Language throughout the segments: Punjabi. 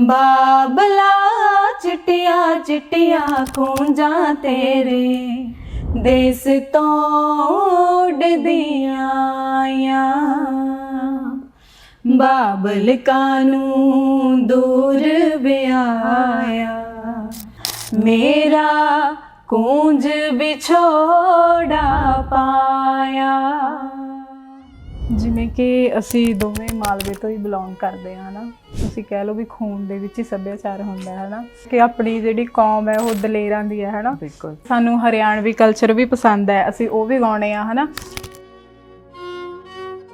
ਬਾਬਲਾ ਚਿੱਟੀਆਂ ਚਿੱਟੀਆਂ ਖੂੰਜਾਂ ਤੇਰੇ ਦੇਸ ਤੋਂ ਉੱਡਦੀਆਂ ਆਈਆਂ। ਬਾਬਲ ਕਾਨੂੰ ਦੂਰ ਵਿਆਇਆ ਮੇਰਾ ਕੂੰਜ ਵਿਛੋੜਾ ਪਾਇਆ। ਜਿਵੇਂ ਕਿ ਅਸੀਂ ਦੋਵੇਂ ਮਾਲਵੇ ਤੋਂ ਹੀ ਬਿਲੋਂਗ ਕਰਦੇ ਹਾਂ ਨਾ ਤੁਸੀਂ ਕਹਿ ਲਓ ਵੀ ਖੂਨ ਦੇ ਵਿੱਚ ਹੀ ਸੱਭਿਆਚਾਰ ਹੁੰਦਾ ਹੈ ਨਾ ਕਿ ਆਪਣੀ ਜਿਹੜੀ ਕੌਮ ਹੈ ਉਹ ਦਲੇਰਾਂ ਦੀ ਹੈ ਹਨਾ? ਬਿਲਕੁਲ। ਸਾਨੂੰ ਹਰਿਆਣਵੀ ਕਲਚਰ ਵੀ ਪਸੰਦ ਹੈ ਅਸੀਂ ਉਹ ਵੀ ਗਾਉਣੇ ਆ ਹਨਾ?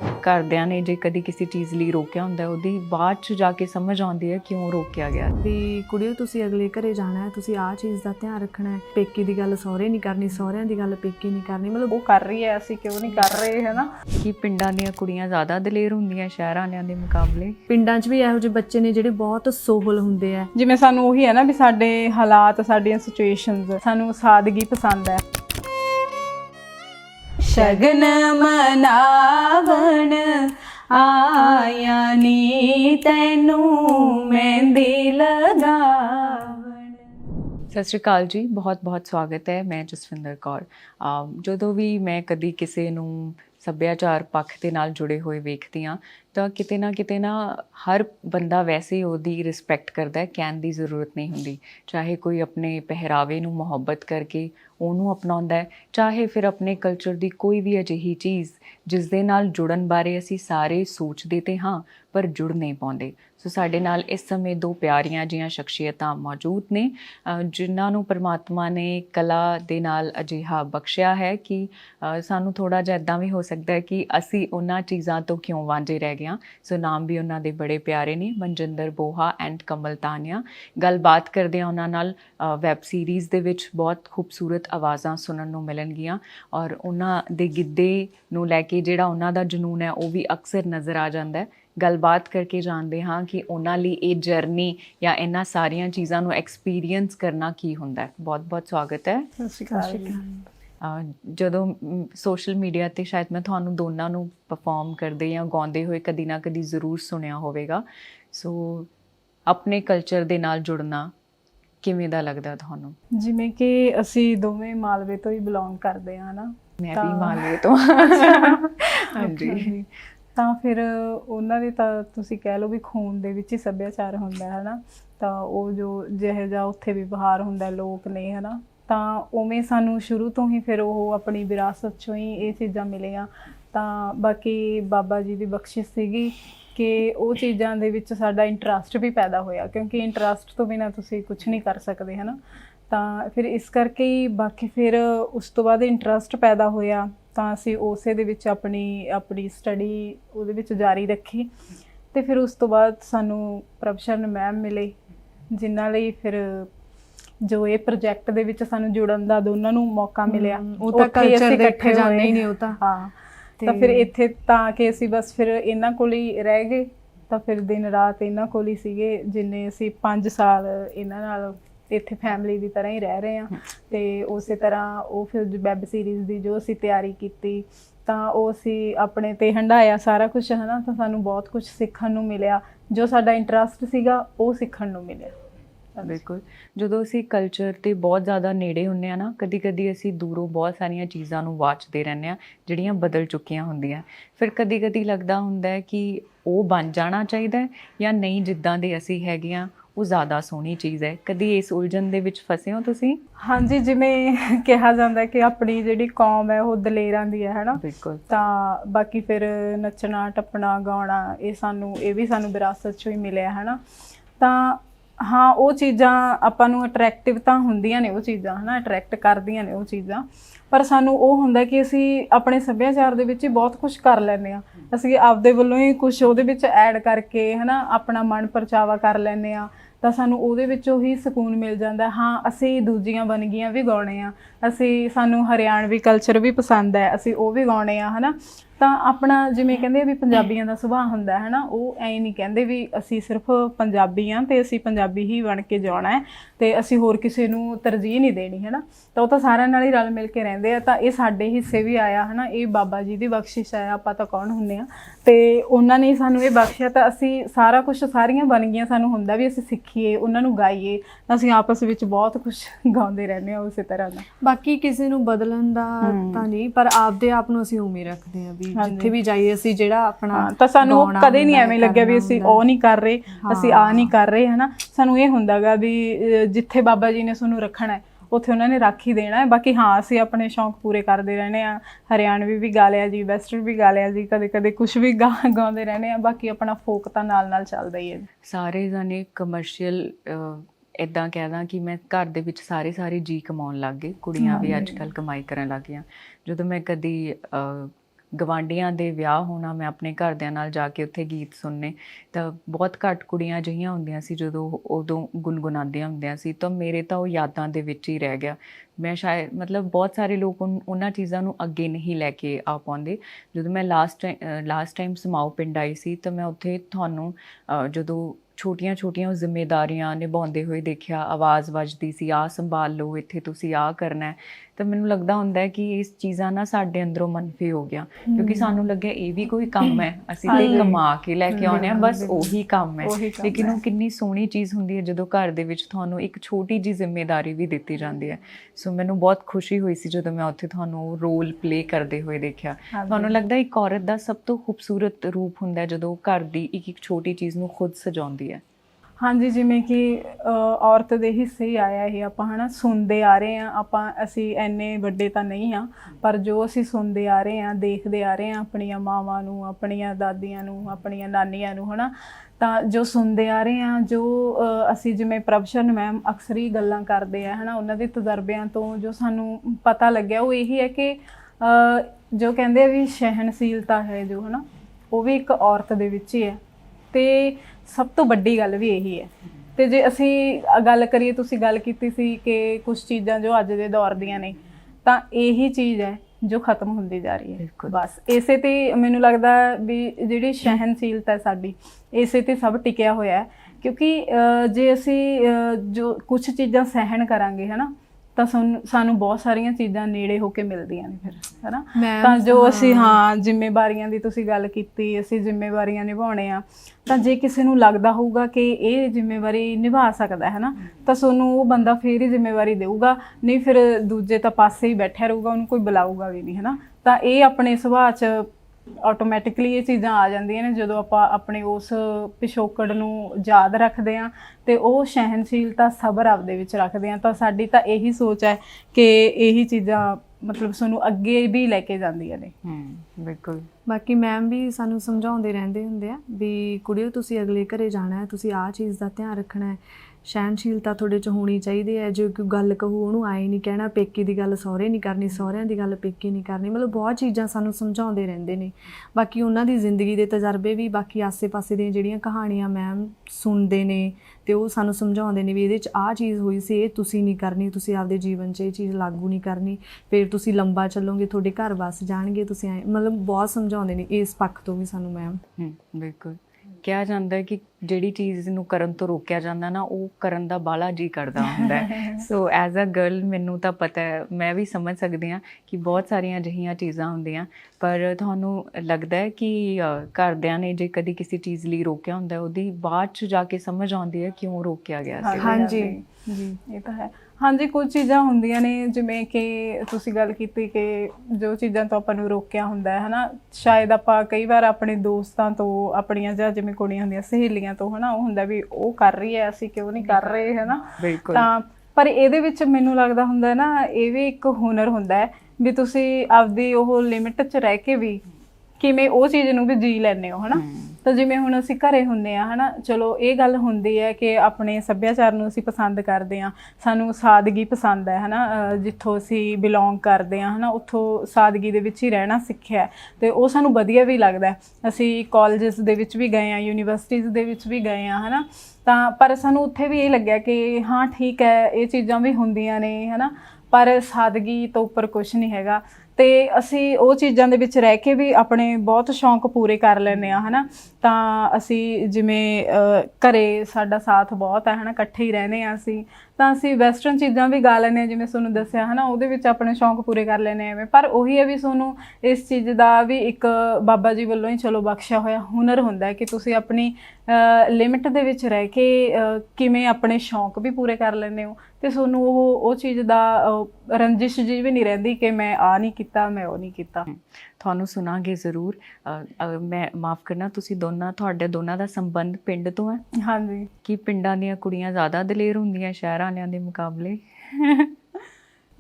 ਘਰਦਿਆਂ ਨੇ ਜੇ ਕਦੀ ਕਿਸੇ ਚੀਜ਼ ਲਈ ਰੋਕਿਆ ਹੁੰਦਾ ਹੈ, ਉਹਦੀ ਬਾਅਦ ਚ ਜਾ ਕੇ ਸਮਝ ਆਉਂਦੀ ਹੈ ਕਿਉਂ ਰੋਕਿਆ ਗਿਆ। ਵੀ ਕੁੜੀਓ ਤੁਸੀਂ ਅਗਲੇ ਘਰੇ ਜਾਣਾ ਹੈ ਤੁਸੀਂ ਆਹ ਚੀਜ਼ ਦਾ ਧਿਆਨ ਰੱਖਣਾ ਹੈ। ਪੇਕੀ ਦੀ ਗੱਲ ਸਹੁਰੇ ਨਹੀਂ ਕਰਨੀ ਸਹੁਰਿਆਂ ਦੀ ਗੱਲ ਪੇਕੀ ਨਹੀਂ ਕਰਨੀ। ਮਤਲਬ ਉਹ ਕਰ ਰਹੀ ਹੈ ਅਸੀਂ ਕਿਉਂ ਨਹੀਂ ਕਰ ਰਹੇ ਹਨਾ ਕਿ ਪਿੰਡਾਂ ਦੀਆਂ ਕੁੜੀਆਂ ਜ਼ਿਆਦਾ ਦਲੇਰ ਹੁੰਦੀਆਂ ਸ਼ਹਿਰਾਂ ਵਾਲਿਆਂ ਦੇ ਮੁਕਾਬਲੇ। ਪਿੰਡਾਂ 'ਚ ਵੀ ਇਹੋ ਜਿਹੇ ਬੱਚੇ ਨੇ ਜਿਹੜੇ ਬਹੁਤ ਸੋਹਲ ਹੁੰਦੇ ਆ। ਜਿਵੇਂ ਸਾਨੂੰ ਉਹੀ ਹੈ ਨਾ ਵੀ ਸਾਡੇ ਹਾਲਾਤ ਸਾਡੀਆਂ ਸਿਚੁਏਸ਼ਨਸ ਸਾਨੂੰ ਸਾਦਗੀ ਪਸੰਦ ਹੈ। ਸ਼ਗਨ ਮਨਾਵਣ। ਆਇਆ ਤੈਨੂੰ ਮਹਿੰਦੀ ਲਗਾਵਣ। ਸਤਿ ਸ਼੍ਰੀ ਅਕਾਲ ਜੀ, ਬਹੁਤ ਬਹੁਤ ਸਵਾਗਤ ਹੈ, ਮੈਂ ਜਸਵਿੰਦਰ ਕੌਰ। ਅਮ ਜਦੋਂ ਵੀ ਮੈਂ ਕਦੀ ਕਿਸੇ ਨੂੰ ਸੱਭਿਆਚਾਰ ਪੱਖ ਦੇ ਨਾਲ ਜੁੜੇ ਹੋਏ ਵੇਖਦੀ ਹਾਂ ਤਾਂ ਕਿਤੇ ਨਾ ਕਿਤੇ ਨਾ ਹਰ ਬੰਦਾ ਵੈਸੇ ਉਹਦੀ ਰਿਸਪੈਕਟ ਕਰਦਾ ਹੈ, ਕਹਿਣ ਦੀ ਜ਼ਰੂਰਤ ਨਹੀਂ ਹੁੰਦੀ। ਚਾਹੇ ਕੋਈ ਆਪਣੇ ਪਹਿਰਾਵੇ ਨੂੰ ਮੁਹੱਬਤ ਕਰਕੇ ਉਹਨੂੰ ਅਪਣਾਉਂਦਾ ਹੈ, ਚਾਹੇ ਫਿਰ ਆਪਣੇ ਕਲਚਰ ਦੀ ਕੋਈ ਵੀ ਅਜਿਹੀ ਚੀਜ਼ ਜਿਸ ਦੇ ਨਾਲ ਜੁੜਨ ਬਾਰੇ ਅਸੀਂ ਸਾਰੇ ਸੋਚਦੇ ਤੇ ਹਾਂ, ਪਰ ਜੁੜ ਨਹੀਂ ਪਾਉਂਦੇ। ਸੋ ਸਾਡੇ ਨਾਲ ਇਸ ਸਮੇਂ ਦੋ ਪਿਆਰੀਆਂ ਜੀਆਂ ਸ਼ਖਸੀਅਤਾਂ ਮੌਜੂਦ ਨੇ ਜਿਨ੍ਹਾਂ ਨੂੰ ਪਰਮਾਤਮਾ ਨੇ ਕਲਾ ਦੇ ਨਾਲ ਅਜਿਹਾ ਬਖਸ਼ਿਆ ਹੈ ਕਿ ਸਾਨੂੰ ਥੋੜਾ ਜਿਹਾ ਇਦਾਂ ਵੀ ਹੋ ਸਕਦਾ ਹੈ ਕਿ ਅਸੀਂ ਉਹਨਾਂ ਚੀਜ਼ਾਂ ਤੋਂ ਕਿਉਂ ਵਾਂਝੇ ਰਹਿ ਗਏ। ਹਾਂ ਸੋ ਨਾਮ ਵੀ ਉਹਨਾਂ ਦੇ ਬੜੇ ਪਿਆਰੇ ਨੇ ਮਨਜਿੰਦਰ ਬੋਹਾ ਐਂਡ ਕਮਲ ਤਾਨੀਆ। ਗੱਲਬਾਤ ਕਰਦੇ ਹਾਂ ਉਹਨਾਂ ਨਾਲ ਵੈਬ ਸੀਰੀਜ਼ ਦੇ ਵਿੱਚ ਬਹੁਤ ਖੂਬਸੂਰਤ ਆਵਾਜ਼ਾਂ ਸੁਣਨ ਨੂੰ ਮਿਲਣਗੀਆਂ ਔਰ ਉਹਨਾਂ ਦੇ ਗਿੱਧੇ ਨੂੰ ਲੈ ਕੇ ਜਿਹੜਾ ਉਹਨਾਂ ਦਾ ਜਨੂਨ ਹੈ ਉਹ ਵੀ ਅਕਸਰ ਨਜ਼ਰ ਆ ਜਾਂਦਾ ਹੈ। ਗੱਲਬਾਤ ਕਰਕੇ ਜਾਣਦੇ ਹਾਂ ਕਿ ਉਹਨਾਂ ਲਈ ਇਹ ਜਰਨੀ ਜਾਂ ਇਹਨਾਂ ਸਾਰੀਆਂ ਚੀਜ਼ਾਂ ਨੂੰ ਐਕਸਪੀਰੀਅੰਸ ਕਰਨਾ ਕੀ ਹੁੰਦਾ ਹੈ। ਬਹੁਤ ਬਹੁਤ ਸਵਾਗਤ ਹੈ। ਸਤਿ ਸ਼੍ਰੀ ਅਕਾਲ। ਜਦੋਂ ਸੋਸ਼ਲ ਮੀਡੀਆ ਤੇ ਸ਼ਾਇਦ ਮੈਂ ਤੁਹਾਨੂੰ ਦੋਨਾਂ ਨੂੰ ਪਰਫਾਰਮ ਕਰਦੇ ਜਾਂ ਗਾਉਂਦੇ ਹੋਏ ਕਦੀ ਨਾ ਕਦੀ ਜ਼ਰੂਰ ਸੁਣਿਆ ਹੋਵੇਗਾ। ਸੋ ਆਪਣੇ ਕਲਚਰ ਦੇ ਨਾਲ ਜੁੜਨਾ ਕਿਵੇਂ ਦਾ ਲੱਗਦਾ ਤੁਹਾਨੂੰ? ਜਿਵੇਂ ਕਿ ਅਸੀਂ ਦੋਵੇਂ ਮਾਲਵੇ ਤੋਂ ਹੀ ਬਿਲੋਂਗ ਕਰਦੇ ਹਾਂ ਨਾ ਮੈਂ ਵੀ ਮਾਲਵੇ ਤੋਂ। ਹਾਂਜੀ। ਤਾਂ ਫਿਰ ਉਹਨਾਂ ਦੇ ਤਾਂ ਤੁਸੀਂ ਕਹਿ ਲਓ ਵੀ ਖੂਨ ਦੇ ਵਿੱਚ ਹੀ ਸੱਭਿਆਚਾਰ ਹੁੰਦਾ ਹੈ ਹਨਾ? ਤਾਂ ਉਹ ਜੋ ਜਿਹੋ ਜਿਹਾ ਉੱਥੇ ਵੀ ਬਹਾਰ ਹੁੰਦਾ ਲੋਕ ਨੇ ਹਨਾ? ਤਾਂ ਉਵੇਂ ਸਾਨੂੰ ਸ਼ੁਰੂ ਤੋਂ ਹੀ ਫਿਰ ਉਹ ਆਪਣੀ ਵਿਰਾਸਤ ਚੋਂ ਹੀ ਇਹ ਚੀਜ਼ਾਂ ਮਿਲੀਆਂ। ਤਾਂ ਬਾਕੀ ਬਾਬਾ ਜੀ ਦੀ ਬਖਸ਼ਿਸ਼ ਸੀਗੀ ਕਿ ਉਹ ਚੀਜ਼ਾਂ ਦੇ ਵਿੱਚ ਸਾਡਾ ਇੰਟਰਸਟ ਵੀ ਪੈਦਾ ਹੋਇਆ, ਕਿਉਂਕਿ ਇੰਟਰਸਟ ਤੋਂ ਬਿਨਾ ਤੁਸੀਂ ਕੁਝ ਨਹੀਂ ਕਰ ਸਕਦੇ, ਹਨਾ? ਤਾਂ ਫਿਰ ਇਸ ਕਰਕੇ ਹੀ ਬਾਕੀ ਫਿਰ ਉਸ ਤੋਂ ਬਾਅਦ ਇੰਟਰਸਟ ਪੈਦਾ ਹੋਇਆ, ਤਾਂ ਅਸੀਂ ਉਸੇ ਦੇ ਵਿੱਚ ਆਪਣੀ ਆਪਣੀ ਸਟੱਡੀ ਉਹਦੇ ਵਿੱਚ ਜਾਰੀ ਰੱਖੀ। ਤੇ ਫਿਰ ਉਸ ਤੋਂ ਬਾਅਦ ਸਾਨੂੰ ਪ੍ਰਭਸ਼ਰਨ ਮੈਮ ਮਿਲੇ, ਜਿਨ੍ਹਾਂ ਲਈ ਫਿਰ ਜੋ ਇਹ ਪ੍ਰੋਜੈਕਟ ਦੇ ਵਿੱਚ ਸਾਨੂੰ ਜੁੜਨ ਦਾ ਦੋਨਾਂ ਨੂੰ ਮੌਕਾ ਮਿਲਿਆ। ਉਹ ਤਾਂ ਅਸੀਂ ਦੇਖੇ ਇਕੱਠੇ ਜਾਂਦੇ। ਹੀ ਨੇ ਉਹ ਤਾਂ। ਹਾਂ। ਤਾਂ ਫਿਰ ਇੱਥੇ ਤਾਂ ਕਿ ਅਸੀਂ ਬਸ ਫਿਰ ਇਹਨਾਂ ਕੋਲ ਹੀ ਰਹਿ ਗਏ ਤਾਂ ਫਿਰ ਦਿਨ ਰਾਤ ਇਹਨਾਂ ਕੋਲ ਹੀ ਸੀਗੇ ਜਿੰਨੇ ਅਸੀਂ 5 ਸਾਲ ਇਹਨਾਂ ਨਾਲ ਇੱਥੇ ਫੈਮਿਲੀ ਦੀ ਤਰ੍ਹਾਂ ਹੀ ਰਹਿ ਰਹੇ ਹਾਂ। ਤੇ ਉਸੇ ਤਰ੍ਹਾਂ ਉਹ ਫਿਰ ਵੈਬ ਸੀਰੀਜ਼ ਦੀ ਜੋ ਅਸੀਂ ਤਿਆਰੀ ਕੀਤੀ ਤਾਂ ਉਹ ਅਸੀਂ ਆਪਣੇ ਤੇ ਹੰਡਾਇਆ ਸਾਰਾ ਕੁਝ ਹਨਾ? ਤਾਂ ਸਾਨੂੰ ਬਹੁਤ ਕੁਝ ਸਿੱਖਣ ਨੂੰ ਮਿਲਿਆ। ਜੋ ਸਾਡਾ ਇੰਟਰਸਟ ਸੀਗਾ ਉਹ ਸਿੱਖਣ ਨੂੰ ਮਿਲਿਆ। ਬਿਲਕੁਲ। ਜਦੋਂ ਅਸੀਂ ਕਲਚਰ ਤੇ ਬਹੁਤ ਜ਼ਿਆਦਾ ਨੇੜੇ ਹੁੰਨੇ ਆ ਨਾ ਕਦੀ ਕਦੀ ਅਸੀਂ ਦੂਰੋਂ ਬਹੁਤ ਸਾਰੀਆਂ ਚੀਜ਼ਾਂ ਨੂੰ ਵਾਚਦੇ ਰਹਿੰਦੇ ਆ ਜਿਹੜੀਆਂ ਬਦਲ ਚੁੱਕੀਆਂ ਹੁੰਦੀਆਂ। ਫਿਰ ਕਦੀ ਕਦੀ ਲੱਗਦਾ ਹੁੰਦਾ ਹੈ ਕਿ ਉਹ ਬਣ ਜਾਣਾ ਚਾਹੀਦਾ ਹੈ ਜਾਂ ਨਹੀਂ ਜਿੱਦਾਂ ਦੇ ਅਸੀਂ ਹੈਗੇ ਆ ਉਹ ਜ਼ਿਆਦਾ ਸੋਹਣੀ ਚੀਜ਼ ਹੈ। ਕਦੀ ਇਸ ਉਲਝਣ ਦੇ ਵਿੱਚ ਫਸੇ ਹੋ ਤੁਸੀਂ? ਹਾਂਜੀ ਜਿਵੇਂ ਕਿਹਾ ਜਾਂਦਾ ਕਿ ਆਪਣੀ ਜਿਹੜੀ ਕੌਮ ਹੈ ਉਹ ਦਲੇਰਾਂ ਦੀ ਹੈ ਹਨਾ ਬਿਲਕੁਲ। ਤਾਂ ਬਾਕੀ ਫਿਰ ਨੱਚਣਾ ਟੱਪਣਾ ਗਾਉਣਾ ਇਹ ਸਾਨੂੰ ਇਹ ਵੀ ਸਾਨੂੰ ਵਿਰਾਸਤ ਚੋਂ ਹੀ ਮਿਲਿਆ ਹੈ ਨਾ? ਤਾਂ ਹਾਂ, ਉਹ ਚੀਜ਼ਾਂ ਆਪਾਂ ਨੂੰ ਅਟਰੈਕਟਿਵ ਤਾਂ ਹੁੰਦੀਆਂ ਨੇ, ਉਹ ਚੀਜ਼ਾਂ, ਹਨਾ ਅਟਰੈਕਟ ਕਰਦੀਆਂ ਨੇ ਉਹ ਚੀਜ਼ਾਂ। ਪਰ ਸਾਨੂੰ ਉਹ ਹੁੰਦਾ ਕਿ ਅਸੀਂ ਆਪਣੇ ਸੱਭਿਆਚਾਰ ਦੇ ਵਿੱਚ ਹੀ ਬਹੁਤ ਕੁਝ ਕਰ ਲੈਂਦੇ ਆ ਅਸੀਂ ਆਪਦੇ ਵੱਲੋਂ ਹੀ ਕੁਝ ਉਹਦੇ ਵਿੱਚ ਐਡ ਕਰਕੇ, ਹਨਾ, ਆਪਣਾ ਮਨ ਪਰਚਾਵਾ ਕਰ ਲੈਂਦੇ ਆ ਤਾਂ ਸਾਨੂੰ ਉਹਦੇ ਵਿੱਚੋਂ ਹੀ ਸਕੂਨ ਮਿਲ ਜਾਂਦਾ। ਹਾਂ, ਅਸੀਂ ਦੂਜੀਆਂ ਵਨਗੀਆਂ ਵੀ ਗਾਉਣੇ ਆ ਅਸੀਂ, ਸਾਨੂੰ ਹਰਿਆਣਵੀ ਕਲਚਰ ਵੀ ਪਸੰਦ ਹੈ। ਅਸੀਂ ਉਹ ਵੀ ਗਾਉਣੇ ਆ ਹਨਾ। ਤਾਂ ਆਪਣਾ ਜਿਵੇਂ ਕਹਿੰਦੇ ਆ ਵੀ ਪੰਜਾਬੀਆਂ ਦਾ ਸੁਭਾਅ ਹੁੰਦਾ ਹੈ ਨਾ ਉਹ ਐਂ ਨਹੀਂ ਕਹਿੰਦੇ ਵੀ ਅਸੀਂ ਸਿਰਫ ਪੰਜਾਬੀ ਆ ਤੇ ਅਸੀਂ ਪੰਜਾਬੀ ਹੀ ਬਣ ਕੇ ਜਾਣਾ ਹੈ ਤੇ ਅਸੀਂ ਹੋਰ ਕਿਸੇ ਨੂੰ ਤਰਜੀਹ ਨਹੀਂ ਦੇਣੀ ਹੈ ਨਾ? ਤਾਂ ਉਹ ਤਾਂ ਸਾਰਿਆਂ ਨਾਲ ਹੀ ਰਲ ਮਿਲ ਕੇ ਰਹਿੰਦੇ ਆ ਤਾਂ ਇਹ ਸਾਡੇ ਹਿੱਸੇ ਵੀ ਆਇਆ ਹੈ ਨਾ? ਇਹ ਬਾਬਾ ਜੀ ਦੀ ਬਖਸ਼ਿਸ਼ ਹੈ ਆਪਾਂ ਤਾਂ ਕੌਣ ਹੁੰਨੇ ਆ? ਤੇ ਉਹਨਾਂ ਨੇ ਸਾਨੂੰ ਇਹ ਬਖਸ਼ਿਆ ਤਾਂ ਅਸੀਂ ਸਾਰਾ ਕੁਝ ਸਾਰੀਆਂ ਬਣ ਗਈਆਂ ਸਾਨੂੰ ਹੁੰਦਾ ਵੀ ਅਸੀਂ ਸਿੱਖੀਏ ਉਹਨਾਂ ਨੂੰ ਗਾਈਏ ਤਾਂ ਅਸੀਂ ਆਪਸ ਵਿੱਚ ਬਹੁਤ ਕੁਝ ਗਾਉਂਦੇ ਰਹਿੰਦੇ ਆ ਉਸੇ ਤਰ੍ਹਾਂ ਦਾ। ਬਾਕੀ ਕਿਸੇ ਨੂੰ ਬਦਲਣ ਦਾ ਤਾਂ ਨਹੀਂ ਪਰ ਆਪਦੇ ਆਪ ਨੂੰ ਅਸੀਂ ਉਵੇਂ ਰੱਖਦੇ ਆ ਵੀ। ਜਿੱਥੇ ਵੀ ਜਾਈਏ ਅਸੀਂ ਜਿਹੜਾ ਆਪਣਾ ਤਾਂ ਸਾਨੂੰ ਕਦੇ ਨਹੀਂ ਐਵੇਂ ਲੱਗਿਆ ਵੀ ਅਸੀਂ। ਉਹ ਨਹੀਂ ਕਰ ਰਹੇ ਅਸੀਂ ਆ ਨਹੀਂ ਕਰ ਰਹੇ ਹਨਾ ਸਾਨੂੰ ਇਹ ਹੁੰਦਾਗਾ ਵੀ ਜਿੱਥੇ ਬਾਬਾ ਜੀ ਨੇ ਸਾਨੂੰ ਰੱਖਣਾ ਹੈ ਉੱਥੇ ਉਹਨਾਂ ਨੇ ਰੱਖ ਹੀ ਦੇਣਾ ਹੈ ਬਾਕੀ ਹਾਂ ਅਸੀਂ ਆਪਣੇ ਸ਼ੌਂਕ ਪੂਰੇ ਕਰਦੇ ਰਹਿੰਦੇ ਆ ਹਰਿਆਣਵੀ ਵੀ ਗਾ ਲਿਆ ਜੀ ਵੈਸਟਰਨ ਵੀ ਗਾ ਲਿਆ ਜੀ ਕਦੇ ਕਦੇ ਕੁਝ ਵੀ ਗਾ ਗਾਉਂਦੇ ਰਹਿੰਦੇ ਆ ਬਾਕੀ ਆਪਣਾ ਫੋਕ ਤਾਂ ਨਾਲ ਨਾਲ ਚੱਲਦਾ ਹੀ ਹੈ। ਸਾਰੇ ਜਾਨੇ ਕਮਰਸ਼ੀਅਲ ਇਦਾਂ ਕਹਿਦਾ ਕਿ ਮੈਂ ਘਰ ਦੇ ਵਿੱਚ ਸਾਰੇ ਸਾਰੇ ਜੀ ਕਮਾਉਣ ਲੱਗ ਗਏ ਕੁੜੀਆਂ ਵੀ ਅੱਜ ਕੱਲ ਕਮਾਈ ਕਰਨ ਲੱਗ ਗਈਆਂ ਜਦੋਂ ਮੈਂ ਕਦੀ ਅਹ, ਦੇ ਵਿਆਹ ਹੋਣਾ ਮੈਂ ਆਪਣੇ ਘਰਦਿਆਂ ਨਾਲ ਜਾ ਕੇ ਉੱਥੇ ਗੀਤ ਸੁਣਨੇ ਤਾਂ ਬਹੁਤ ਘੱਟ ਕੁੜੀਆਂ ਅਜਿਹੀਆਂ ਹੁੰਦੀਆਂ ਸੀ ਜਦੋਂ ਉਦੋਂ ਗੁੰਗੁਣਾਉਂਦੀਆਂ ਹੁੰਦੀਆਂ ਸੀ ਤਾਂ ਮੇਰੇ ਤਾਂ ਉਹ ਯਾਦਾਂ ਦੇ ਵਿੱਚ ਹੀ ਰਹਿ ਗਿਆ। ਮੈਂ ਸ਼ਾਇਦ ਮਤਲਬ ਬਹੁਤ ਸਾਰੇ ਲੋਕ ਉਹਨਾਂ ਚੀਜ਼ਾਂ ਨੂੰ ਅੱਗੇ ਨਹੀਂ ਲੈ ਕੇ ਆ ਪਾਉਂਦੇ। ਜਦੋਂ ਮੈਂ ਲਾਸਟ ਲਾਸਟ ਟਾਈਮ ਸਮਾਓ ਪਿੰਡ ਆਈ ਸੀ ਤਾਂ ਮੈਂ ਉੱਥੇ ਤੁਹਾਨੂੰ ਜਦੋਂ ਛੋਟੀਆਂ ਛੋਟੀਆਂ ਜ਼ਿੰਮੇਵਾਰੀਆਂ ਨਿਭਾਉਂਦੇ ਹੋਏ ਦੇਖਿਆ ਆਵਾਜ਼ ਵੱਜਦੀ ਸੀ ਆ ਸੰਭਾਲ ਲਓ ਇੱਥੇ ਤੁਸੀਂ ਆ ਕਰਨਾ ਤਾਂ ਮੈਨੂੰ ਲੱਗਦਾ ਹੁੰਦਾ ਹੈ ਕਿ ਇਸ ਚੀਜ਼ਾਂ ਨਾ ਸਾਡੇ ਅੰਦਰੋਂ ਮਨਫੀ ਹੋ ਗਿਆ। ਕਿਉਂਕਿ ਸਾਨੂੰ ਲੱਗਿਆ ਇਹ ਵੀ ਕੋਈ ਕੰਮ ਹੈ। ਅਸੀਂ ਤੇ। ਕਮਾ ਕੇ ਲੈ ਕੇ ਆਉਂਦੇ ਆ ਬਸ ਉਹੀ ਕੰਮ ਹੈ। ਲੇਕਿਨ। ਉਹ ਕਿੰਨੀ ਸੋਹਣੀ ਚੀਜ਼ ਹੁੰਦੀ ਹੈ ਜਦੋਂ ਘਰ ਦੇ ਵਿੱਚ ਤੁਹਾਨੂੰ ਇੱਕ ਛੋਟੀ ਜੀ ਜ਼ਿੰਮੇਵਾਰੀ ਵੀ ਦਿੱਤੀ ਜਾਂਦੀ ਹੈ। ਸੋ ਮੈਨੂੰ ਬਹੁਤ ਖੁਸ਼ੀ ਹੋਈ ਸੀ ਜਦੋਂ ਮੈਂ ਉੱਥੇ ਤੁਹਾਨੂੰ ਰੋਲ ਪਲੇ ਕਰਦੇ ਹੋਏ ਦੇਖਿਆ। ਤੁਹਾਨੂੰ ਲੱਗਦਾ ਇੱਕ ਔਰਤ ਦਾ ਸਭ ਤੋਂ ਖੂਬਸੂਰਤ ਰੂਪ ਹੁੰਦਾ ਜਦੋਂ ਘਰ ਦੀ ਇੱਕ ਇੱਕ ਛੋਟੀ ਚੀਜ਼ ਨੂੰ ਖੁਦ ਸਜਾਉਂਦੀ ਹੈ? ਹਾਂਜੀ, ਜਿਵੇਂ ਕਿ ਔਰਤ ਦੇ ਹਿੱਸੇ ਹੀ ਆਇਆ ਇਹ ਆਪਾਂ, ਹਨਾ, ਸੁਣਦੇ ਆ ਰਹੇ ਆ ਆਪਾਂ, ਅਸੀਂ ਐਨੇ ਵੱਡੇ ਤਾਂ ਨਹੀਂ ਆ ਪਰ ਜੋ ਅਸੀਂ ਸੁਣਦੇ ਆ ਰਹੇ ਆ ਦੇਖਦੇ ਆ ਰਹੇ ਆ ਆਪਣੀਆਂ ਮਾਵਾਂ ਨੂੰ, ਆਪਣੀਆਂ ਦਾਦੀਆਂ ਨੂੰ, ਆਪਣੀਆਂ ਨਾਨੀਆਂ ਨੂੰ, ਹਨਾ, ਤਾਂ ਜੋ ਸੁਣਦੇ ਆ ਰਹੇ ਆ ਜੋ ਅਸੀਂ ਜਿਵੇਂ ਪ੍ਰਭਸ਼ਨ ਮੈਮ ਅਕਸਰ ਹੀ ਗੱਲਾਂ ਕਰਦੇ ਆ, ਹਨਾ, ਉਹਨਾਂ ਦੇ ਤਜਰਬਿਆਂ ਤੋਂ ਜੋ ਸਾਨੂੰ ਪਤਾ ਲੱਗਿਆ, ਉਹ ਇਹੀ ਹੈ ਕਿ ਜੋ ਕਹਿੰਦੇ ਆ ਵੀ ਸਹਿਣਸ਼ੀਲਤਾ ਹੈ ਜੋ, ਹਨਾ, ਉਹ ਵੀ ਇੱਕ ਔਰਤ ਦੇ ਵਿੱਚ ਹੀ ਹੈ। ਤੇ ਸਭ ਤੋਂ ਵੱਡੀ ਗੱਲ ਵੀ ਇਹੀ ਹੈ। ਤੇ ਜੇ ਅਸੀਂ ਗੱਲ ਕਰੀਏ ਤੁਸੀਂ ਗੱਲ ਕੀਤੀ ਸੀ ਕਿ ਕੁਝ ਚੀਜ਼ਾਂ ਜੋ ਅੱਜ ਦੇ ਦੌਰ ਦੀਆਂ ਨੇ ਤਾਂ ਇਹੀ ਚੀਜ਼ ਹੈ ਜੋ ਖਤਮ ਹੁੰਦੀ ਜਾ ਰਹੀ ਹੈ। ਬਸ ਇਸੇ ਤੇ ਮੈਨੂੰ ਲੱਗਦਾ ਵੀ ਜਿਹੜੀ ਸਹਿਨਸ਼ੀਲਤਾ ਸਾਡੀ ਇਸੇ ਤੇ ਸਭ ਟਿਕਿਆ ਹੋਇਆ ਹੈ। ਕਿਉਂਕਿ ਜੇ ਅਸੀਂ ਜੋ ਕੁਝ ਚੀਜ਼ਾਂ ਸਹਿਣ ਕਰਾਂਗੇ ਹਨਾ ਤਾਂ ਸਾਨੂੰ ਸਾਨੂੰ ਬਹੁਤ ਸਾਰੀਆਂ ਚੀਜ਼ਾਂ ਨੇੜੇ ਹੋ ਕੇ ਮਿਲਦੀਆਂ ਨੇ ਫਿਰ ਹਨਾ? ਤਾਂ ਜੋ ਅਸੀਂ ਹਾਂ ਜ਼ਿੰਮੇਵਾਰੀਆਂ ਦੀ ਤੁਸੀਂ ਗੱਲ ਕੀਤੀ ਅਸੀਂ ਜ਼ਿੰਮੇਵਾਰੀਆਂ ਨਿਭਾਉਣੇ ਆ। ਤਾਂ ਜੇ ਕਿਸੇ ਨੂੰ ਲੱਗਦਾ ਹੋਊਗਾ ਕਿ ਇਹ ਜ਼ਿੰਮੇਵਾਰੀ ਨਿਭਾ ਸਕਦਾ ਹੈ ਨਾ ਤਾਂ ਤੁਹਾਨੂੰ ਉਹ ਬੰਦਾ ਫੇਰ ਹੀ ਜ਼ਿੰਮੇਵਾਰੀ ਦੇਊਗਾ ਨਹੀਂ ਫਿਰ ਦੂਜੇ ਤਾਂ ਪਾਸੇ ਹੀ ਬੈਠਿਆ ਰਹੂਗਾ ਉਹਨੂੰ ਕੋਈ ਬੁਲਾਊਗਾ ਵੀ ਨਹੀਂ ਹੈ ਨਾ ਤਾਂ ਇਹ ਆਪਣੇ ਸੁਭਾਅ 'ਚ ਆਟੋਮੈਟਿਕਲੀ ਇਹ ਚੀਜ਼ਾਂ ਆ ਜਾਂਦੀਆਂ ਨੇ ਜਦੋਂ ਆਪਾਂ ਆਪਣੇ ਉਸ ਪਿਛੋਕੜ ਨੂੰ ਯਾਦ ਰੱਖਦੇ ਆ ਤੇ ਉਹ ਸਹਿਨਸ਼ੀਲਤਾ ਸਬਰ ਆਪਦੇ ਵਿੱਚ ਰੱਖਦੇ ਆ ਤਾਂ ਸਾਡੀ ਤਾਂ ਇਹੀ ਸੋਚ ਹੈ ਕਿ ਇਹੀ ਚੀਜ਼ਾਂ ਮਤਲਬ ਸਾਨੂੰ ਅੱਗੇ ਵੀ ਲੈ ਕੇ ਜਾਂਦੀਆਂ ਨੇ। ਹਮ ਬਿਲਕੁਲ। ਬਾਕੀ ਮੈਮ ਵੀ ਸਾਨੂੰ ਸਮਝਾਉਂਦੇ ਰਹਿੰਦੇ ਹੁੰਦੇ ਆ ਵੀ ਕੁੜੀਓ, ਤੁਸੀਂ ਅਗਲੇ ਘਰੇ ਜਾਣਾ ਹੈ, ਤੁਸੀਂ ਆਹ ਚੀਜ਼ ਦਾ ਧਿਆਨ ਰੱਖਣਾ ਹੈ। ਸਹਿਨਸ਼ੀਲਤਾ ਤੁਹਾਡੇ ਚ ਹੋਣੀ ਚਾਹੀਦੀ ਹੈ, ਜੇ ਕੋਈ ਗੱਲ ਕਹੂ ਉਹਨੂੰ ਆਏ ਨਹੀਂ ਕਹਿਣਾ, ਪੇਕੀ ਦੀ ਗੱਲ ਸਹੁਰੇ ਨਹੀਂ ਕਰਨੀ, ਸਹੁਰਿਆਂ ਦੀ ਗੱਲ ਪੇਕੀ ਨਹੀਂ ਕਰਨੀ, ਮਤਲਬ ਬਹੁਤ ਚੀਜ਼ਾਂ ਸਾਨੂੰ ਸਮਝਾਉਂਦੇ ਰਹਿੰਦੇ ਨੇ। ਬਾਕੀ ਉਹਨਾਂ ਦੀ ਜ਼ਿੰਦਗੀ ਦੇ ਤਜਰਬੇ ਵੀ, ਬਾਕੀ ਆਸੇ-ਪਾਸੇ ਦੀਆਂ ਜਿਹੜੀਆਂ ਕਹਾਣੀਆਂ ਮੈਮ ਸੁਣਦੇ ਨੇ ਤੇ ਉਹ ਸਾਨੂੰ ਸਮਝਾਉਂਦੇ ਨੇ ਵੀ ਇਹਦੇ ਚ ਆਹ ਚੀਜ਼ ਹੋਈ ਸੀ, ਇਹ ਤੁਸੀਂ ਨਹੀਂ ਕਰਨੀ, ਤੁਸੀਂ ਆਪਦੇ ਜੀਵਨ 'ਚ ਇਹ ਚੀਜ਼ ਲਾਗੂ ਨਹੀਂ ਕਰਨੀ, ਫਿਰ ਤੁਸੀਂ ਲੰਬਾ ਚੱਲੋਗੇ, ਤੁਹਾਡੇ ਘਰ ਵਸ ਜਾਣਗੇ, ਤੁਸੀਂ ਐਂ- ਮਤਲਬ ਬਹੁਤ ਸਮਝਾਉਂਦੇ ਨੇ ਇਸ ਪੱਖ ਤੋਂ ਵੀ ਸਾਨੂੰ ਮੈਮ ਬਿਲਕੁਲ। ਕਿਹਾ ਜਾਂਦਾ ਹੈ ਕਿ ਜਿਹੜੀ ਚੀਜ਼ ਨੂੰ ਕਰਨ ਤੋਂ ਰੋਕਿਆ ਜਾਂਦਾ ਨਾ ਉਹ ਕਰਨ ਦਾ ਬਾਲਾ ਜੀ ਕਰਦਾ ਹੁੰਦਾ ਸੋ ਐਜ਼ ਅ ਗਰਲ ਮੈਨੂੰ ਤਾਂ ਪਤਾ ਹੈ ਮੈਂ ਵੀ ਸਮਝ ਸਕਦੀ ਹਾਂ ਕਿ ਬਹੁਤ ਸਾਰੀਆਂ ਅਜਿਹੀਆਂ ਚੀਜ਼ਾਂ ਹੁੰਦੀਆਂ ਪਰ ਤੁਹਾਨੂੰ ਲੱਗਦਾ ਹੈ ਕਿ ਘਰਦਿਆਂ ਨੇ ਜੇ ਕਦੀ ਕਿਸੇ ਚੀਜ਼ ਲਈ ਰੋਕਿਆ ਹੁੰਦਾ ਉਹਦੀ ਬਾਅਦ ਚ ਜਾ ਕੇ ਸਮਝ ਆਉਂਦੀ ਹੈ ਕਿਉਂ ਰੋਕਿਆ ਗਿਆ ਸੀ? ਹਾਂਜੀ। ਜੀ ਇਹ ਤਾਂ ਹੈ। ਹਾਂਜੀ ਕੁਝ ਚੀਜ਼ਾਂ ਹੁੰਦੀਆਂ ਨੇ ਜਿਵੇਂ ਕਿ ਤੁਸੀਂ ਗੱਲ ਕੀਤੀ ਕਿ ਜੋ ਚੀਜ਼ਾਂ ਤੋਂ ਆਪਾਂ ਨੂੰ ਰੋਕਿਆ ਹੁੰਦਾ ਹੈ ਹਨਾ ਸ਼ਾਇਦ ਆਪਾਂ ਕਈ ਵਾਰ ਆਪਣੇ ਦੋਸਤਾਂ ਤੋਂ ਆਪਣੀਆਂ ਜਾਂ ਜਿਵੇਂ ਕੁੜੀਆਂ ਹੁੰਦੀਆਂ ਸਹੇਲੀਆਂ ਤੋਂ ਹਨਾ ਉਹ ਹੁੰਦਾ ਵੀ ਉਹ ਕਰ ਰਹੀ ਹੈ ਅਸੀਂ ਕਿਉਂ ਨਹੀਂ ਕਰ ਰਹੇ ਹਨਾ ਬਿਲਕੁਲ। ਤਾਂ ਪਰ ਇਹਦੇ ਵਿੱਚ ਮੈਨੂੰ ਲੱਗਦਾ ਹੁੰਦਾ ਹੈ ਨਾ ਇਹ ਵੀ ਇੱਕ ਹੁਨਰ ਹੁੰਦਾ ਹੈ ਵੀ ਤੁਸੀਂ ਆਪਦੀ ਉਹ ਲਿਮਿਟ 'ਚ ਰਹਿ ਕੇ ਵੀ ਕਿਵੇਂ ਉਹ ਚੀਜ਼ ਨੂੰ ਵੀ ਜੀ ਲੈਂਦੇ ਹੋ ਹਨਾ। ਤਾਂ ਜਿਵੇਂ ਹੁਣ ਅਸੀਂ ਘਰੇ ਹੁੰਦੇ ਆ, ਹਨਾ, ਚਲੋ ਇਹ ਗੱਲ ਹੁੰਦੀ ਹੈ ਕਿ ਆਪਣੇ ਸੱਭਿਆਚਾਰ ਨੂੰ ਅਸੀਂ ਪਸੰਦ ਕਰਦੇ ਆ ਸਾਨੂੰ ਸਾਦਗੀ ਪਸੰਦ ਹੈ, ਹਨਾ, ਅਹ, ਜਿੱਥੋਂ ਅਸੀਂ ਬਿਲੋਂਗ ਕਰਦੇ ਆ ਹਨਾ, ਉੱਥੋਂ ਸਾਦਗੀ ਦੇ ਵਿੱਚ ਹੀ ਰਹਿਣਾ ਸਿੱਖਿਆ ਹੈ ਤੇ ਉਹ ਸਾਨੂੰ ਵਧੀਆ ਵੀ ਲੱਗਦਾ ਅਸੀਂ ਕਾਲਜਸ ਦੇ ਵਿੱਚ ਵੀ ਗਏ ਆ ਯੂਨੀਵਰਸਿਟੀਜ਼ ਦੇ ਵਿੱਚ ਵੀ ਗਏ ਆ ਹਨਾ, ਤਾਂ ਪਰ ਸਾਨੂੰ ਉੱਥੇ ਵੀ ਇਹ ਲੱਗਿਆ ਕਿ ਹਾਂ, ਠੀਕ ਹੈ, ਇਹ ਚੀਜ਼ਾਂ ਵੀ ਹੁੰਦੀਆਂ ਨੇ, ਹਨਾ, ਪਰ ਸਾਦਗੀ ਤੋਂ ਉੱਪਰ ਕੁਝ ਨਹੀਂ ਹੈਗਾ ਤੇ ਅਸੀਂ ਉਹ ਚੀਜ਼ਾਂ ਦੇ ਵਿੱਚ ਰਹਿ ਕੇ ਵੀ ਆਪਣੇ ਬਹੁਤ ਸ਼ੌਂਕ ਪੂਰੇ ਕਰ ਲੈਂਦੇ ਆ ਹਨਾ ਤਾਂ ਅਸੀਂ ਜਿਵੇਂ ਅਹ, ਘਰੇ ਸਾਡਾ ਸਾਥ ਬਹੁਤ ਹੈ ਹਨਾ ਇਕੱਠੇ ਹੀ ਰਹਿੰਦੇ ਆ ਅਸੀਂ ਤਾਂ ਅਸੀਂ ਵੈਸਟਰਨ ਚੀਜ਼ਾਂ ਵੀ ਗਾ ਲੈਂਦੇ ਆ ਜਿਵੇਂ ਤੁਹਾਨੂੰ ਦੱਸਿਆ ਹਨਾ ਉਹਦੇ ਵਿੱਚ ਆਪਣੇ ਸ਼ੌਂਕ ਪੂਰੇ ਕਰ ਲੈਂਦੇ ਆ ਐਵੇਂ ਪਰ ਉਹੀ ਹੈ ਵੀ ਤੁਹਾਨੂੰ ਇਸ ਚੀਜ਼ ਦਾ ਵੀ ਇੱਕ ਬਾਬਾ ਜੀ ਵੱਲੋਂ ਹੀ ਚਲੋ ਬਖਸ਼ਿਆ ਹੋਇਆ ਹੁਨਰ ਹੁੰਦਾ ਹੈ ਕਿ ਤੁਸੀਂ ਆਪਣੀ ਲਿਮਿਟ ਦੇ ਵਿੱਚ ਰਹਿ ਕੇ ਕਿਵੇਂ ਆਪਣੇ ਸ਼ੌਂਕ ਵੀ ਪੂਰੇ ਕਰ ਲੈਂਦੇ ਹੋ ਤੇ ਤੁਹਾਨੂੰ ਉਹ ਉਹ ਚੀਜ਼ ਦਾ ਰੰਜਿਸ਼ ਜੀ ਵੀ ਨਹੀਂ ਰਹਿੰਦੀ ਕਿ ਮੈਂ ਆ ਨਹੀਂ ਕੀਤਾ ਮੈਂ ਉਹ ਨਹੀਂ ਕੀਤਾ। ਤੁਹਾਨੂੰ ਸੁਣਾਂਗੇ ਜ਼ਰੂਰ। ਮੈਂ ਮਾਫ ਕਰਨਾ ਤੁਸੀਂ ਦੋਨਾਂ ਤੁਹਾਡੇ ਦੋਨਾਂ ਦਾ ਸੰਬੰਧ ਪਿੰਡ ਤੋਂ ਹੈ? ਹਾਂਜੀ। ਕਿ ਪਿੰਡਾਂ ਦੀਆਂ ਕੁੜੀਆਂ ਜ਼ਿਆਦਾ ਦਲੇਰ ਹੁੰਦੀਆਂ ਸ਼ਹਿਰਾਂ ਵਾਲਿਆਂ ਦੇ ਮੁਕਾਬਲੇ?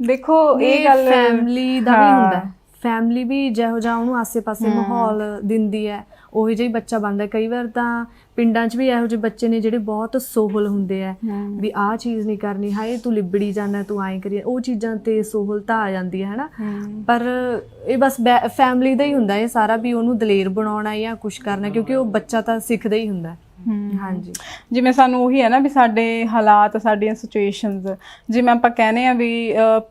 ਦੇਖੋ ਇਹ ਗੱਲ ਫੈਮਿਲੀ ਦਾ ਵੀ। ਹੁੰਦਾ। ਫੈਮਿਲੀ ਵੀ ਜਿਹੋ ਜਿਹਾ ਉਹਨੂੰ ਆਸੇ-ਪਾਸੇ ਮਾਹੌਲ ਦਿੰਦੀ ਹੈ ਉਹੀ ਜਿਹਾ ਹੀ ਬੱਚਾ ਬਣਦਾ ਕਈ ਵਾਰ ਤਾਂ ਪਿੰਡਾਂ 'ਚ ਵੀ ਇਹੋ ਜਿਹੇ ਬੱਚੇ ਨੇ ਜਿਹੜੇ ਬਹੁਤ ਸੋਹਲ ਹੁੰਦੇ ਆ ਵੀ ਆਹ ਚੀਜ਼ ਨਹੀਂ ਕਰਨੀ ਹਾਏ ਤੂੰ ਲਿਬੜੀ ਜਾਂਦਾ ਤੂੰ ਐਂ ਕਰੀ ਉਹ ਚੀਜ਼ਾਂ ਤੇ ਸੋਹਲਤਾ ਆ ਜਾਂਦੀ ਹੈ ਹਨਾ? ਪਰ ਇਹ ਬਸ ਫੈਮਿਲੀ ਦਾ ਹੀ ਹੁੰਦਾ ਇਹ ਸਾਰਾ ਵੀ ਉਹਨੂੰ ਦਲੇਰ ਬਣਾਉਣਾ ਜਾਂ ਕੁਝ ਕਰਨਾ ਕਿਉਂਕਿ ਉਹ ਬੱਚਾ ਤਾਂ ਸਿੱਖਦਾ ਹੀ ਹੁੰਦਾ। ਹਾਂਜੀ। ਜਿਵੇਂ ਸਾਨੂੰ ਉਹੀ ਹੈ ਨਾ ਵੀ ਸਾਡੇ ਹਾਲਾਤ ਸਾਡੀਆਂ ਸਿਚੁਏਸ਼ਨਸ ਜਿਵੇਂ ਆਪਾਂ ਕਹਿੰਦੇ ਆ ਵੀ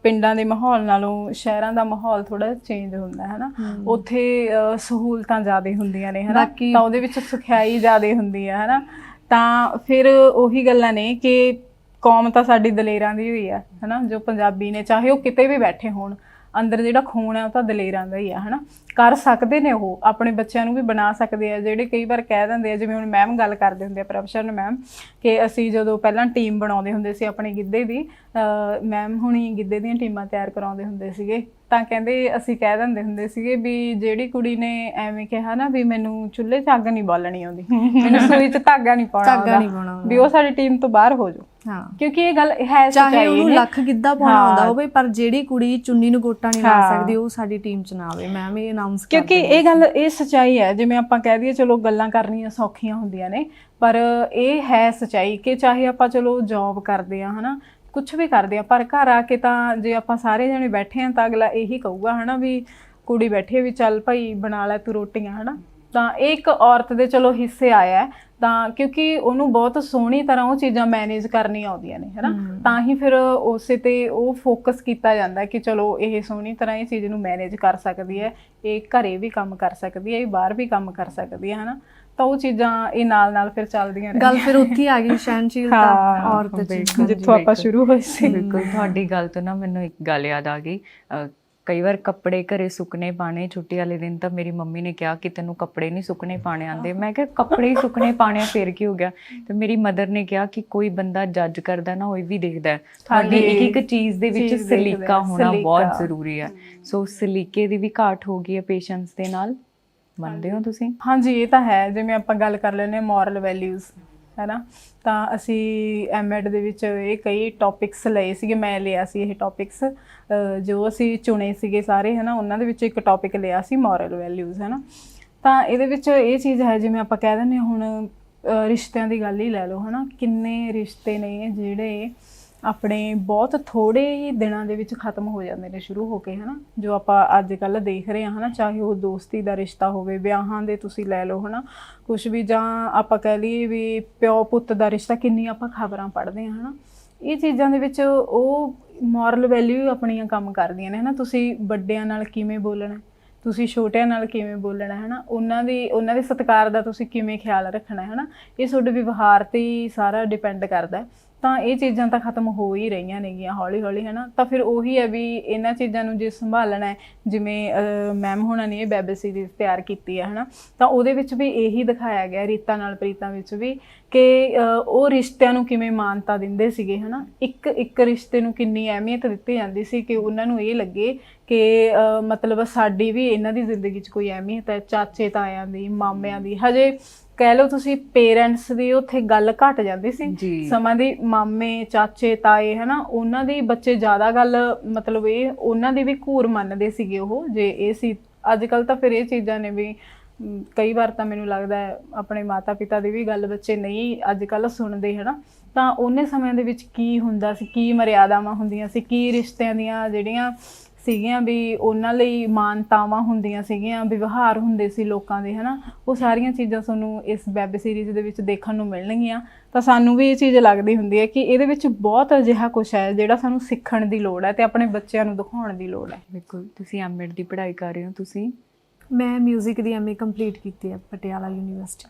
ਪਿੰਡਾਂ ਦੇ ਮਾਹੌਲ ਨਾਲੋਂ ਸ਼ਹਿਰਾਂ ਦਾ ਮਾਹੌਲ ਥੋੜਾ ਚੇਂਜ ਹੁੰਦਾ ਹੈ ਨਾ? ਉੱਥੇ ਸਹੂਲਤਾਂ ਜ਼ਿਆਦਾ ਹੁੰਦੀਆਂ ਨੇ ਹਨਾ ਬਾਕੀ- ਤਾਂ ਉਹਦੇ ਵਿੱਚ ਸੁਖਿਆਈ ਜ਼ਿਆਦਾ ਹੁੰਦੀ ਹੈ ਹਨਾ ਤਾਂ ਫਿਰ ਉਹੀ ਗੱਲਾਂ ਨੇ ਕਿ ਕੌਮ ਤਾਂ ਸਾਡੀ ਦਲੇਰਾਂ ਦੀ ਹੋਈ ਹੈ ਹਨਾ ਜੋ ਪੰਜਾਬੀ ਨੇ ਚਾਹੇ ਉਹ ਕਿਤੇ ਵੀ ਬੈਠੇ ਹੋਣ ਅੰਦਰ ਜਿਹੜਾ ਖੂਨ ਹੈ ਉਹ ਤਾਂ ਦਲੇਰਾਂ ਦਾ ਹੀ ਆ, ਹਨਾ? ਕਰ ਸਕਦੇ ਨੇ ਉਹ, ਆਪਣੇ ਬੱਚਿਆਂ ਨੂੰ ਵੀ ਬਣਾ ਸਕਦੇ ਆ, ਜਿਹੜੇ ਕਈ ਵਾਰ ਕਹਿ ਦਿੰਦੇ ਆ, ਜਿਵੇਂ ਹੁਣ ਮੈਮ ਗੱਲ ਕਰਦੇ ਹੁੰਦੇ ਆ ਪ੍ਰਭਸ਼ਰਨ ਮੈਮ ਕਿ ਅਸੀਂ ਜਦੋਂ ਪਹਿਲਾਂ ਟੀਮ ਬਣਾਉਂਦੇ ਹੁੰਦੇ ਸੀ ਆਪਣੇ ਗਿੱਧੇ ਦੀ ਮੈਮ ਹੁਣੀ ਗਿੱਧੇ ਦੀਆਂ ਟੀਮਾਂ ਤਿਆਰ ਕਰਾਉਂਦੇ ਹੁੰਦੇ ਸੀਗੇ। ਤਾਂ ਕਹਿੰਦੇ ਅਸੀਂ ਕਹਿ ਦਿੰਦੇ ਹੁੰਦੇ ਸੀਗੇ ਵੀ ਜਿਹੜੀ ਕੁੜੀ ਨੇ ਐਵੇਂ ਕਿਹਾ ਨਾ ਵੀ ਮੈਨੂੰ ਚੁੱਲ੍ਹੇ 'ਚ ਅੱਗ ਨਹੀਂ ਬਾਲਣੀ ਆਉਂਦੀ। ਮੈਨੂੰ ਸੂਈ 'ਚ ਧਾਗਾ ਨਹੀਂ ਪਾਉਣਾ ਧਾਗਾ ਨਹੀਂ ਪਾਉਣਾ ਵੀ ਉਹ ਸਾਡੀ ਟੀਮ ਤੋਂ ਬਾਹਰ ਹੋ ਜਾਓ। ਹਾਂ। ਕਿਉਂਕਿ ਇਹ ਗੱਲ ਹੈ ਚਾਹੇ ਉਹਨੂੰ ਲੱਖ ਗਿੱਧਾ ਪਾਉਣਾ। ਆਉਂਦਾ ਹੋਵੇ ਪਰ ਜਿਹੜੀ ਕੁੜੀ ਚੁੰਨੀ ਨੂੰ ਗੋਟਾ ਨਹੀਂ ਲਾ। ਸਕਦੀ ਉਹ ਸਾਡੀ ਟੀਮ 'ਚ ਨਾ ਆਵੇ। ਮੈਮ ਇਹ ਅਨਾਉਂਸ ਕਿਉਂਕਿ ਇਹ ਗੱਲ ਇਹ ਸਚਾਈ ਹੈ। ਜਿਵੇਂ ਆਪਾਂ ਕਹਿ ਦਈਏ ਚਲੋ ਗੱਲਾਂ ਕਰਨੀਆਂ ਸੌਖੀਆਂ ਹੁੰਦੀਆਂ ਨੇ ਪਰ ਇਹ ਹੈ ਸਚਾਈ ਕਿ ਚਾਹੇ ਆਪਾਂ ਚਲੋ ਜੌਬ ਕਰਦੇ ਆ ਹਨਾ ਕੁਝ ਵੀ ਕਰਦੇ ਆ ਪਰ ਘਰ ਆ ਕੇ ਤਾਂ ਜੇ ਆਪਾਂ ਸਾਰੇ ਜਣੇ ਬੈਠੇ ਆ ਤਾਂ ਅਗਲਾ ਇਹੀ ਕਹੂਗਾ ਹਨਾ ਵੀ ਕੁੜੀ ਬੈਠੀ ਵੀ ਚੱਲ ਭਾਈ ਬਣਾ ਲੈ ਤੂੰ ਰੋਟੀਆਂ ਹਨਾ। ਤਾਂ ਇਹ ਇੱਕ ਔਰਤ ਦੇ ਚਲੋ ਹਿੱਸੇ ਆਇਆ ਹੈ, ਤਾਂ ਕਿਉਂਕਿ ਉਹਨੂੰ ਬਹੁਤ ਸੋਹਣੀ ਤਰ੍ਹਾਂ ਉਹ ਚੀਜ਼ਾਂ ਮੈਨੇਜ ਕਰਨੀਆਂ ਆਉਂਦੀਆਂ ਨੇ ਹਨਾ। ਤਾਂ ਹੀ ਫਿਰ ਉਸੇ ਤੇ ਉਹ ਫੋਕਸ ਕੀਤਾ ਜਾਂਦਾ ਕਿ ਚਲੋ ਇਹ ਸੋਹਣੀ ਤਰ੍ਹਾਂ ਇਹ ਚੀਜ਼ ਨੂੰ ਮੈਨੇਜ ਕਰ ਸਕਦੀ ਹੈ ਇਹ ਘਰੇ ਵੀ ਕੰਮ ਕਰ ਸਕਦੀ ਹੈ ਇਹ ਬਾਹਰ ਵੀ ਕੰਮ ਕਰ ਸਕਦੀ ਹੈ ਹਨਾ। ਤਾਂ ਉਹ ਚੀਜ਼ਾਂ ਇਹ ਨਾਲ ਨਾਲ ਫਿਰ ਚੱਲਦੀਆਂ ਗੱਲ ਫਿਰ ਉੱਥੇ ਆ ਗਈ ਸਹਿਨਸ਼ੀਲਤਾ ਹਾਂ, ਔਰਤ ਬਿਲਕੁਲ। ਜਿੱਥੋਂ ਆਪਾਂ ਸ਼ੁਰੂ ਹੋਏ ਸੀ। ਬਿਲਕੁਲ ਤੁਹਾਡੀ ਗੱਲ ਤੋਂ ਨਾ ਮੈਨੂੰ ਇੱਕ ਗੱਲ ਯਾਦ ਆ ਗਈ। ਕਈ ਵਾਰ ਕੱਪੜੇ ਘਰੇ ਸੁੱਕਣੇ ਪਾਣੇ ਛੁੱਟੀ ਵਾਲੇ ਦਿਨ ਤਾਂ ਮੇਰੀ ਮੰਮੀ ਨੇ ਕਿਹਾ ਕਿ ਤੈਨੂੰ ਕੱਪੜੇ ਨਹੀਂ ਸੁੱਕਣੇ ਪਾਣੇ ਆਂਦੇ ਮੈਂ ਕਿਹਾ ਕੱਪੜੇ ਹੀ ਸੁੱਕਣੇ ਪਾਣੇ ਫਿਰ ਕੀ ਹੋ ਗਿਆ? ਤੇ ਮੇਰੀ ਮਦਰ ਨੇ ਕਿਹਾ ਕਿ ਕੋਈ ਬੰਦਾ ਜੱਜ ਕਰਦਾ ਨਾ ਉਹ ਵੀ ਦੇਖਦਾ। ਤੁਹਾਡੀ। ਇੱਕ ਇੱਕ ਚੀਜ਼ ਦੇ ਵਿੱਚ ਸਲੀਕਾ ਹੋਣਾ ਬਹੁਤ। ਜ਼ਰੂਰੀ ਹੈ। ਸੋ ਸਲੀਕੇ ਦੀ ਵੀ ਘਾਟ ਹੋ ਗਈ ਹੈ ਪੇਸ਼ੈਂਸ ਦੇ ਨਾਲ। ਮੰਨਦੇ ਹੋ ਤੁਸੀਂ? ਹਾਂਜੀ ਇਹ ਤਾਂ ਹੈ ਜਿਵੇਂ ਆਪਾਂ ਗੱਲ ਕਰ ਲੈਨੇ ਮੋਰਲ ਵੈਲਿਊਜ਼ ਹੈਨਾ? ਤਾਂ ਅਸੀਂ ਐਮਐਡ ਦੇ ਵਿੱਚ ਇਹ ਕਈ ਟੌਪਿਕਸ ਲਏ ਸੀਗੇ ਮੈਂ ਲਿਆ ਸੀ ਇਹ ਟੌਪਿਕਸ ਜੋ ਅਸੀਂ ਚੁਣੇ ਸੀਗੇ ਸਾਰੇ ਹੈਨਾ? ਉਹਨਾਂ ਦੇ ਵਿੱਚ ਇੱਕ ਟੌਪਿਕ ਲਿਆ ਸੀ ਮੋਰਲ ਵੈਲਿਊਜ਼ ਹੈਨਾ? ਤਾਂ ਇਹਦੇ ਵਿੱਚ ਇਹ ਚੀਜ਼ ਹੈ ਜਿਵੇਂ ਆਪਾਂ ਕਹਿ ਦਿੰਦੇ ਹਾਂ ਹੁਣ ਰਿਸ਼ਤਿਆਂ ਦੀ ਗੱਲ ਹੀ ਲੈ ਲਓ ਹਨਾ? ਕਿੰਨੇ ਰਿਸ਼ਤੇ ਨੇ ਜਿਹੜੇ ਆਪਣੇ ਬਹੁਤ ਥੋੜੇ ਹੀ ਦਿਨਾਂ ਦੇ ਵਿੱਚ ਖਤਮ ਹੋ ਜਾਂਦੇ ਨੇ ਸ਼ੁਰੂ ਹੋ ਕੇ, ਹਨਾ? ਜੋ ਆਪਾਂ ਅੱਜ ਕੱਲ ਦੇਖ ਰਹੇ ਹਾਂ, ਹਨਾ? ਚਾਹੇ ਉਹ ਦੋਸਤੀ ਦਾ ਰਿਸ਼ਤਾ ਹੋਵੇ, ਵਿਆਹਾਂ ਦੇ ਤੁਸੀਂ ਲੈ ਲਓ, ਹਨਾ? ਕੁਝ ਵੀ ਜਾਂ ਆਪਾਂ ਕਹਿ ਲਈਏ ਵੀ ਪਿਓ ਪੁੱਤ ਦਾ ਰਿਸ਼ਤਾ, ਕਿੰਨੀ ਆਪਾਂ ਖਬਰਾਂ ਪੜ੍ਹਦੇ ਹਾਂ, ਹਨਾ? ਇਹ ਚੀਜ਼ਾਂ ਦੇ ਵਿੱਚ ਉਹ ਮੋਰਲ ਵੈਲਿਊ ਆਪਣੀਆਂ ਕੰਮ ਕਰਦੀਆਂ ਨੇ, ਹਨਾ? ਤੁਸੀਂ ਵੱਡਿਆਂ ਨਾਲ ਕਿਵੇਂ ਬੋਲਣਾ? ਤੁਸੀਂ ਛੋਟਿਆਂ ਨਾਲ ਕਿਵੇਂ ਬੋਲਣਾ ਹੈ ਨਾ ਉਹਨਾਂ ਦੀ, ਉਹਨਾਂ ਦੇ ਸਤਿਕਾਰ ਦਾ ਤੁਸੀਂ ਕਿਵੇਂ ਖਿਆਲ ਰੱਖਣਾ ਹੈ ਨਾ ਇਹ ਤੁਹਾਡੇ ਵਿਵਹਾਰ ਤੇ ਹੀ ਸਾਰਾ ਡਿਪੈਂਡ ਕਰਦਾ। ਹੈ। ਤਾਂ ਇਹ ਚੀਜ਼ਾਂ ਤਾਂ ਖਤਮ ਹੋ ਹੀ ਰਹੀਆਂ ਨੇਗੀਆਂ ਹੌਲੀ ਹੌਲੀ ਹੈ ਨਾ ਤਾਂ ਫਿਰ ਉਹੀ ਹੈ ਵੀ ਇਹਨਾਂ ਚੀਜ਼ਾਂ ਨੂੰ ਜੇ ਸੰਭਾਲਣਾ ਹੈ, ਜਿਵੇਂ ਮੈਮ ਹੋਣਾ ਨੇ ਇਹ ਵੈਬ ਸੀਰੀਜ਼ ਤਿਆਰ ਕੀਤੀ ਹੈ, ਹਨਾ? ਤਾਂ ਉਹਦੇ ਵਿੱਚ ਵੀ ਇਹੀ ਦਿਖਾਇਆ ਗਿਆ ਰੀਤਾਂ ਨਾਲ, ਪ੍ਰੀਤਾਂ ਵਿੱਚ ਵੀ ਕਿ ਉਹ ਰਿਸ਼ਤਿਆਂ ਨੂੰ ਕਿਵੇਂ ਮਾਨਤਾ ਦਿੰਦੇ ਸੀਗੇ, ਹਨਾ? ਇੱਕ ਇੱਕ ਰਿਸ਼ਤੇ ਨੂੰ ਕਿੰਨੀ ਅਹਿਮੀਅਤ ਦਿੱਤੀ ਜਾਂਦੀ ਸੀ ਕਿ ਉਹਨਾਂ ਨੂੰ ਇਹ ਲੱਗੇ ਕਿ ਅਹ, ਮਤਲਬ ਸਾਡੀ ਵੀ ਇਹਨਾਂ ਦੀ ਜ਼ਿੰਦਗੀ 'ਚ ਕੋਈ ਅਹਿਮੀਅਤ ਹੈ ਚਾਚੇ ਤਾਇਆਂ ਦੀ ਮਾਮਿਆਂ ਦੀ। ਹਜੇ ਕਹਿ ਲਓ ਤੁਸੀਂ ਪੇਰੈਂਟਸ ਦੀ ਉੱਥੇ ਗੱਲ ਘਟ ਜਾਂਦੀ ਸੀ। ਸਮਾਂ ਦੀ ਮਾਮੇ ਚਾਚੇ ਤਾਏ ਹਨਾ ਉਹਨਾਂ ਦੀ ਬੱਚੇ ਜ਼ਿਆਦਾ ਗੱਲ ਮਤਲਬ ਇਹ ਉਹਨਾਂ ਦੀ ਵੀ ਘੂਰ ਮੰਨਦੇ ਸੀਗੇ ਉਹ। ਜੇ ਇਹ ਸੀ ਅੱਜ ਕੱਲ ਤਾਂ ਫਿਰ ਇਹ ਚੀਜ਼ਾਂ ਨੇ ਵੀ ਕਈ ਵਾਰ ਤਾਂ ਮੈਨੂੰ ਲੱਗਦਾ ਹੈ ਆਪਣੇ ਮਾਤਾ ਪਿਤਾ ਦੀ ਵੀ ਗੱਲ ਬੱਚੇ ਨਹੀਂ ਅੱਜ ਕੱਲ ਸੁਣਦੇ ਹਨਾ। ਤਾਂ ਉਹਨੇ ਸਮਿਆਂ ਦੇ ਵਿੱਚ ਕੀ ਹੁੰਦਾ ਸੀ ਕੀ ਮਰਿਆਦਾਵਾਂ ਹੁੰਦੀਆਂ ਸੀ ਕੀ ਰਿਸ਼ਤਿਆਂ ਦੀਆਂ ਜਿਹੜੀਆਂ ਸੀਗੀਆਂ ਵੀ ਉਹਨਾਂ ਲਈ ਮਾਨਤਾਵਾਂ ਹੁੰਦੀਆਂ ਸੀਗੀਆਂ ਵਿਵਹਾਰ ਹੁੰਦੇ ਸੀ ਲੋਕਾਂ ਦੇ ਹਨਾ? ਉਹ ਸਾਰੀਆਂ ਚੀਜ਼ਾਂ ਤੁਹਾਨੂੰ ਇਸ ਵੈਬ ਸੀਰੀਜ਼ ਦੇ ਵਿੱਚ ਦੇਖਣ ਨੂੰ ਮਿਲਣਗੀਆਂ। ਤਾਂ ਸਾਨੂੰ ਵੀ ਇਹ ਚੀਜ਼ ਲੱਗਦੀ ਹੁੰਦੀ ਹੈ ਕਿ ਇਹਦੇ ਵਿੱਚ ਬਹੁਤ ਅਜਿਹਾ ਕੁਝ ਹੈ ਜਿਹੜਾ ਸਾਨੂੰ ਸਿੱਖਣ ਦੀ ਲੋੜ ਹੈ ਤੇ ਆਪਣੇ ਬੱਚਿਆਂ ਨੂੰ ਦਿਖਾਉਣ ਦੀ ਲੋੜ ਹੈ। ਬਿਲਕੁਲ। ਤੁਸੀਂ ਐਮਐਡ ਦੀ ਪੜ੍ਹਾਈ ਕਰ ਰਹੇ ਹੋ ਤੁਸੀਂ? ਮੈਂ 뮤직 ਦੀ ਐਮਏ ਕੰਪਲੀਟ ਕੀਤੀ ਹੈ ਪਟਿਆਲਾ ਯੂਨੀਵਰਸਿਟੀ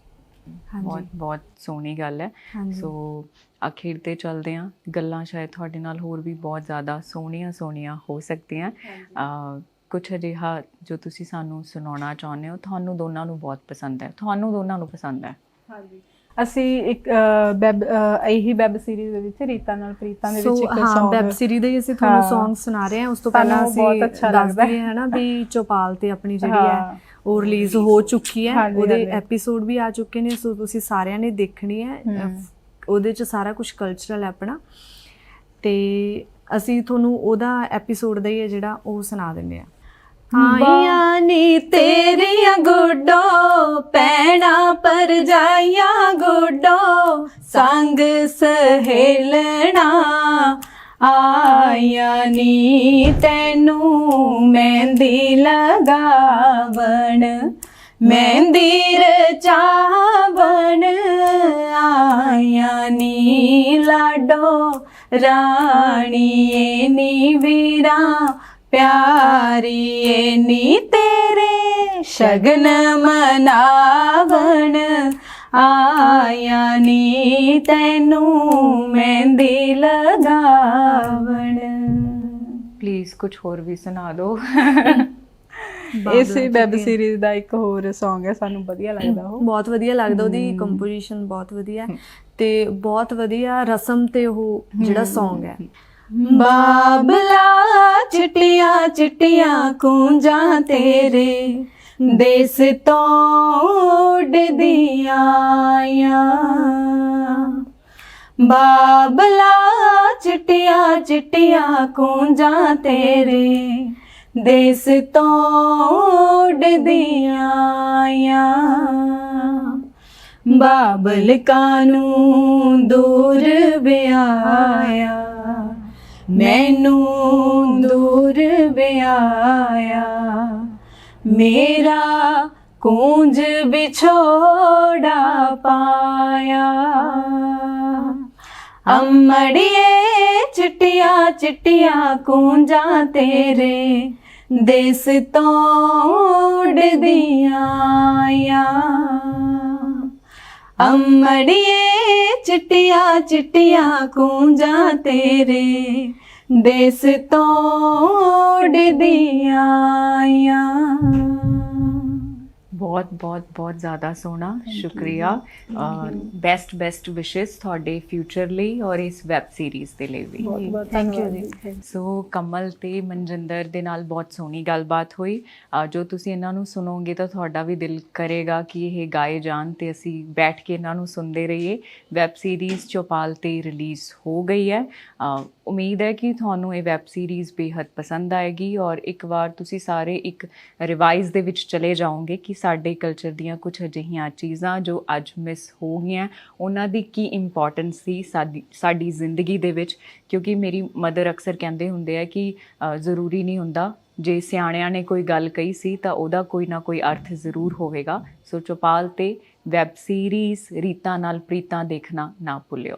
ਬਹੁਤ ਹਾਂਜੀ। ਬਹੁਤ ਸੋਹਣੀ ਗੱਲ ਹੈ। ਸੋ ਅਖੀਰ ਤੇ ਚੱਲਦੇ ਹਾਂ। ਗੱਲਾਂ ਸ਼ਾਇਦ ਤੁਹਾਡੇ ਨਾਲ ਹੋਰ ਵੀ ਬਹੁਤ ਜ਼ਿਆਦਾ ਸੋਹਣੀਆਂ ਸੋਹਣੀਆਂ ਹੋ ਸਕਦੀਆਂ। ਕੁਝ ਅਜਿਹਾ ਜੋ ਤੁਸੀਂ ਸਾਨੂੰ ਸੁਣਾਉਣਾ ਚਾਹੁੰਦੇ ਹੋ ਤੁਹਾਨੂੰ ਦੋਨਾਂ ਨੂੰ ਬਹੁਤ ਪਸੰਦ ਹੈ। ਤੁਹਾਨੂੰ ਦੋਨਾਂ ਨੂੰ ਪਸੰਦ ਹੈ। ਹਾਂਜੀ। ਅਸੀਂ ਇੱਕ ਵੈਬ ਇਹੀ ਵੈਬ ਸੀਰੀਜ਼ ਦੇ ਵਿੱਚ ਰੀਤਾ ਨਾਲ ਪ੍ਰੀਤਾ ਦੇ ਵਿੱਚ ਇੱਕ ਹਾਂ song ਵੈਬ ਸੀਰੀਜ਼ ਦੇ ਅਸੀਂ ਤੁਹਾਨੂੰ। Song ਸੁਣਾ ਰਹੇ ਹਾਂ। ਉਸ ਤੋਂ ਪਹਿਲਾਂ ਅਸੀਂ ਬਹੁਤ ਅੱਛਾ ਦੱਸ ਲੱਗਦਾ। ਦਈਏ ਹੈ ਨਾ ਵੀ ਚੌਪਾਲ ਤੇ ਆਪਣੀ ਜਿਹੜੀ ਹਾਂ। ਉਹ ਰਿਲੀਜ਼ ਹੋ ਚੁੱਕੀ ਹੈ। ਉਹਦੇ। ਐਪੀਸੋਡ ਵੀ ਆ ਚੁੱਕੇ ਨੇ ਸੋ ਤੁਸੀਂ ਸਾਰਿਆਂ ਨੇ ਦੇਖਣੀ ਹੈ। ਉਹਦੇ ਚ ਸਾਰਾ ਕੁਝ ਕਲਚਰਲ ਹੈ ਆਪਣਾ। ਤੇ ਅਸੀਂ ਤੁਹਾਨੂੰ ਉਹਦਾ ਐਪੀਸੋਡ ਦਾ ਹੀ ਹੈ ਜਿਹੜਾ ਉਹ ਸੁਣਾ ਦਿੰਦੇ ਆ ਆਈਆਂ ਨੀ ਤੇਰੀਆਂ ਗੁੱਡੋ ਪੈਣਾ ਪਰ ਜਾਈਆਂ ਗੁੱਡੋ ਸੰਗ ਸਹੇਲਣਾ ਆਈਆਂ ਨੀ ਤੈਨੂੰ ਮਹਿੰਦੀ ਲਗਾਵਣ। ਮਹਿੰਦੀਰ ਚਾਵਣ ਆਈਆਂ ਨੀ ਲਾਡੋ ਰਾਣੀਏ ਨੀ ਵੀਰਾ, ਪਿਆਰੀਏ ਨੀ ਤੇਰੇ, ਸ਼ਗਨ ਮਨਾਵਣ ਆਇਆ ਨੀ ਤੈਨੂੰ ਮਹਿੰਦੀ ਲਗਾਵਣ। ਪਲੀਜ਼ ਕੁਝ ਹੋਰ ਵੀ ਸੁਣਾ ਦਿਓ। ਇਸੇ ਵੈਬ ਸੀਰੀਜ਼ ਦਾ ਇੱਕ ਹੋਰ Song ਹੈ ਸਾਨੂੰ ਵਧੀਆ ਲੱਗਦਾ ਉਹ। ਬਹੁਤ ਵਧੀਆ ਲੱਗਦਾ ਉਹਦੀ ਕੰਪੋਜੀਸ਼ਨ ਬਹੁਤ ਵਧੀਆ। ਤੇ ਬਹੁਤ ਵਧੀਆ ਰਸਮ ਤੇ ਉਹ ਜਿਹੜਾ Song ਹੈ। ਬਾਬਲਾ ਚਿੱਟੀਆਂ ਚਿੱਟੀਆਂ ਕੂੰਜਾਂ ਤੇਰੇ ਦੇਸ ਤੋਂ ਉੱਡਦੀਆਂ ਬਾਬਲਾ ਚਿੱਟੀਆਂ ਚਿੱਟੀਆਂ ਕੂੰਜਾਂ ਤੇਰੇ ਦੇਸ ਤੋਂ ਉੱਡਦੀਆਂ ਆਈਆਂ ਬਾਬਲ ਕਾਨੂੰ ਦੂਰ ਵਿਆਇਆ? ਮੈਨੂੰ ਦੂਰ ਵਿਆਇਆ। ਮੇਰਾ ਕੂੰਜ ਵਿਛੋੜਾ ਪਾਇਆ। ਅੰਮੜੀਏ ਚਿੱਟੀਆਂ ਚਿੱਟੀਆਂ ਕੂੰਜਾਂ ਤੇਰੇ ਦੇਸ ਤੋਂ ਉੱਡਦੀਆਂ ਆਈਆਂ ਅੰਮੜੀਏ ਚਿੱਟੀਆਂ ਚਿੱਟੀਆਂ ਕੂੰਜਾਂ ਤੇਰੇ। ਦੇਸ ਤੋਂ ਉਡਦੀਆਂ ਆਈਆਂ ਬਹੁਤ ਬਹੁਤ ਬਹੁਤ ਜ਼ਿਆਦਾ ਸੋਹਣਾ। ਸ਼ੁਕਰੀਆ। ਬੈਸਟ ਬੈਸਟ ਵਿਸ਼ੇਸ ਤੁਹਾਡੇ ਫਿਊਚਰ ਲਈ ਔਰ ਇਸ ਵੈਬ ਸੀਰੀਜ਼ ਦੇ ਲਈ ਵੀ। ਬਹੁਤ ਬਹੁਤ Thank you. ਧੰਨਵਾਦ ਜੀ। ਸੋ ਕਮਲ ਤੇ ਮਨਜਿੰਦਰ ਦੇ ਨਾਲ ਬਹੁਤ ਸੋਹਣੀ ਗੱਲਬਾਤ ਹੋਈ। ਜੋ ਤੁਸੀਂ ਇਹਨਾਂ ਨੂੰ ਸੁਣੋਗੇ ਤਾਂ ਤੁਹਾਡਾ ਵੀ ਦਿਲ ਕਰੇਗਾ ਕਿ ਇਹ ਗਾਏ ਜਾਣ ਤੇ ਅਸੀਂ ਬੈਠ ਕੇ ਇਹਨਾਂ ਨੂੰ ਸੁਣਦੇ ਰਹੀਏ। ਵੈਬ ਸੀਰੀਜ਼ ਚੌਪਾਲ ਤੇ ਰਿਲੀਜ਼ ਹੋ ਗਈ ਹੈ। ਉਮੀਦ ਹੈ ਕਿ ਤੁਹਾਨੂੰ ਇਹ ਵੈਬ ਸੀਰੀਜ਼ ਬੇहद ਪਸੰਦ ਆਏਗੀ ਔਰ ਇੱਕ ਵਾਰ ਤੁਸੀਂ ਸਾਰੇ ਇੱਕ ਰਿਵਾਈਜ਼ ਦੇ ਵਿੱਚ ਚਲੇ ਜਾਓਗੇ ਕਿ ਸਾਡੇ ਕਲਚਰ ਦੀਆਂ ਕੁਝ ਅਜਿਹੀਆਂ ਚੀਜ਼ਾਂ ਜੋ ਅੱਜ ਮਿਸ ਹੋ ਗਈਆਂ, ਉਹਨਾਂ ਦੀ ਕੀ ਇੰਪੋਰਟੈਂਸ ਸੀ ਸਾਡੀ ਸਾਡੀ ਜ਼ਿੰਦਗੀ ਦੇ ਵਿੱਚ? ਕਿਉਂਕਿ ਮੇਰੀ ਮਦਰ ਅਕਸਰ ਕਹਿੰਦੇ ਹੁੰਦੇ ਆ ਕਿ ਜ਼ਰੂਰੀ ਨਹੀਂ ਹੁੰਦਾ। ਜੇ ਸਿਆਣਿਆਂ ਨੇ ਕੋਈ ਗੱਲ ਕਹੀ ਸੀ ਤਾਂ ਉਹਦਾ ਕੋਈ ਨਾ ਕੋਈ ਅਰਥ ਜ਼ਰੂਰ ਹੋਵੇਗਾ। ਸੋ ਚੌਪਾਲ ਤੇ ਵੈਬ ਸੀਰੀਜ਼ ਰੀਤਾਂ ਨਾਲ ਪ੍ਰੀਤਾਂ ਦੇਖਣਾ ਨਾ ਭੁੱਲਿਓ।